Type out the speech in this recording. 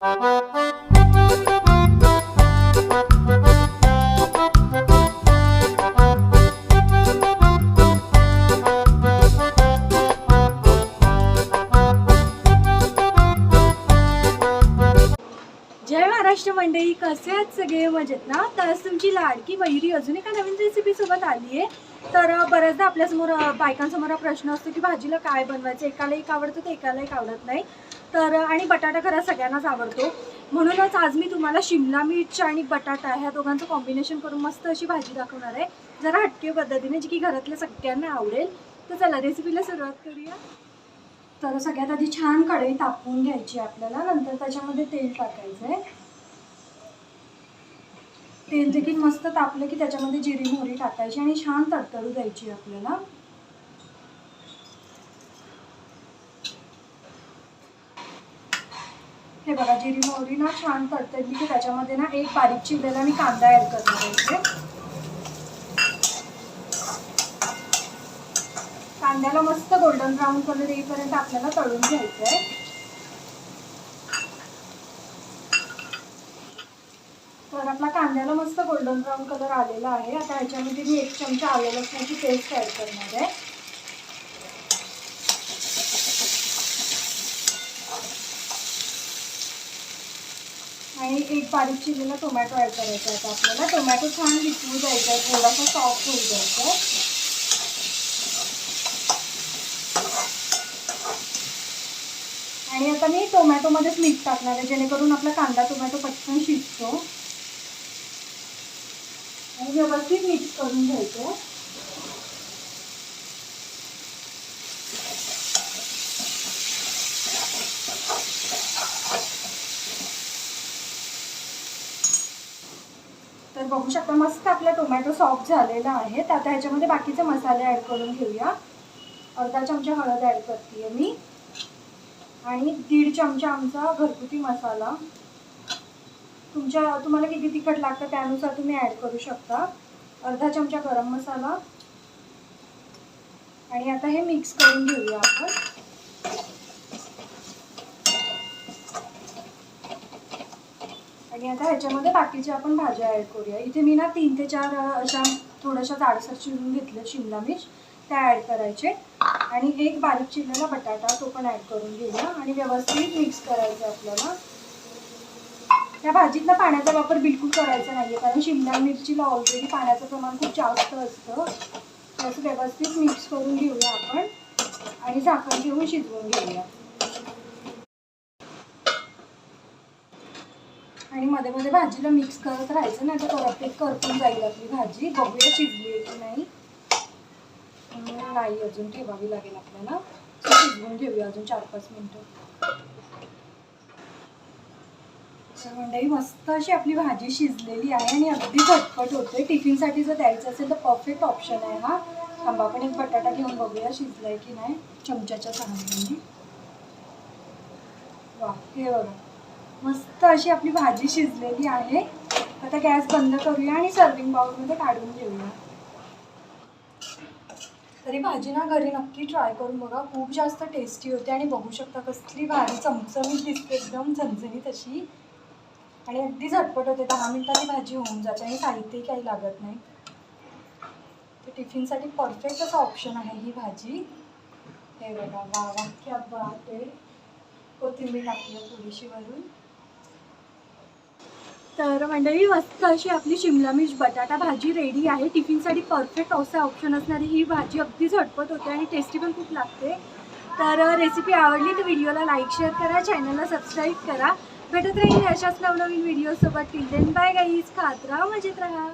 Thank you. Maharashtra मंडळी कसे आहेत सगळे? मजेत ना? तर तुमची लाडकी मयुरी अजून एका नवीन रेसिपी सोबत आली आहे. तर बऱ्याचदा आपल्यासमोर बायकांसमोर हा प्रश्न असतो की भाजीला काय बनवायचं? एकाला एक आवडतं तर एकाला एक आवडत नाही. तर आणि बटाटा खरा सगळ्यांनाच आवडतो. म्हणूनच आज मी तुम्हाला शिमला मिरची आणि बटाटा ह्या दोघांचं कॉम्बिनेशन करून मस्त अशी भाजी दाखवणार आहे. जरा हटके पद्धतीने जी की घरातल्या सगळ्यांना आवडेल. तर चला रेसिपीला सुरुवात करूया. तर सगळ्यात आधी छान कढई तापवून घ्यायची आपल्याला. नंतर त्याच्यामध्ये तेल टाकायचं आहे तेल देखील मस्त तापलं की त्याच्यामध्ये जिरी मोहरी टाकायची आणि छान तडतडू द्यायची आपल्याला हे बघा जिरी मोहरी ना छान तडतडली की त्याच्यामध्ये ना एक बारीक चिरलेला मी कांदा ॲड करणार आहे इथे. कांद्याला मस्त गोल्डन ब्राऊन कलर येईपर्यंत आपल्याला तळून घ्यायचं आहे तर आपला कांद्याला मस्त गोल्डन ब्राऊन कलर आलेला आहे. आता ह्याच्यामध्ये मी एक चमचा आले लसणाची पेस्ट ॲड करणार आहे. आणि एक बारीक चिरलेला टोमॅटो ॲड करायचा आहे आपल्याला. टोमॅटो छान विचवू द्यायचा आहे. थोडासा सॉफ्ट होऊ द्यायचा आहे. आणि आता मी टोमॅटोमध्येच मीठ टाकणार आहे. जेणेकरून आपला कांदा टोमॅटो पटकन शिजतो. व्यवस्थित मिक्स करून घ्यायचं. तर बघू शकता मस्त आपला टोमॅटो सॉफ्ट झालेला आहे. तर आता ह्याच्यामध्ये बाकीचे मसाले ॲड करून घेऊया. अर्धा चमचा हळद ॲड करते मी. आणि दीड चमचा आमचा घरगुती मसाला. तुमच्या तुम्हाला किती तिखट लागतं त्यानुसार तुम्ही ॲड करू शकता. अर्धा चमचा गरम मसाला. आणि आता हे मिक्स करून घेऊया आपण. आणि आता ह्याच्यामध्ये बाकीच्या आपण भाज्या ॲड करूया. इथे मी ना तीन ते चार अशा थोड्याशा जाडसर चिरून घेतलं शिमला मिर्च. त्या ॲड करायचे. आणि एक बारीक चिरलेला बटाटा तो पण ॲड करून घेऊया. आणि व्यवस्थित मिक्स करायचं आहे आपल्याला. त्या भाजीतला पाण्याचा वापर बिलकुल करायचा नाही आहे कारण शिमला मिरचीला ऑलरेडी पाण्याचं प्रमाण खूप जास्त असतं. असं व्यवस्थित मिक्स करून घेऊया आपण आणि झाकण घेऊन शिजवून घेऊया. आणि मध्ये मध्ये भाजीला मिक्स करत राहायचं नाही तर परत एक करपून जाईल आपली भाजी. बघूया शिजली आहे की नाही. नाही अजून ठेवावी लागेल आपल्याला. शिजवून घेऊया अजून चार पाच मिनटं. तर मंडळी मस्त अशी आपली भाजी शिजलेली आहे आणि अगदी झटपट होते टिफिनसाठी जर द्यायचं असेल तर परफेक्ट ऑप्शन आहे हा. थांबा पण एक बटाटा घेऊन बघूया शिजलाय की नाही. चमच्याच्या सहाय्याने. वा हे बघा. मस्त अशी आपली भाजी शिजलेली आहे. आता गॅस बंद करूया आणि सर्विंग बाउलमध्ये काढून घेऊया. तरी भाजी ना घरी नक्की ट्राय करून बघा. खूप जास्त टेस्टी होते आणि बघू शकता कसली भाजी चमचमीत दिसते. एकदम झणझणीत अशी. आणि अगदी झटपट होते दहा मिनटांनी भाजी होऊन जाते आणि साहित्यही काही लागत नाही. तर टिफिनसाठी परफेक्ट असा ऑप्शन आहे ही भाजी. हे बघा वा वा क्या बात आहे. कोथिंबीर टाकली थोडीशी वरून. तर मंडळी मस्त अशी आपली शिमला मिर्च बटाटा भाजी रेडी आहे. टिफिनसाठी परफेक्ट असा ऑप्शन असणारी ही भाजी अगदी झटपट होते आणि टेस्टी पण खूप लागते. तर रेसिपी आवडली तर व्हिडिओला लाईक शेअर करा चॅनलला सबस्क्राईब करा. भेटत राहील अशाच नवनवीन व्हिडिओसोबत टिल देन बाय गाईज खात राहा मजेत राहा.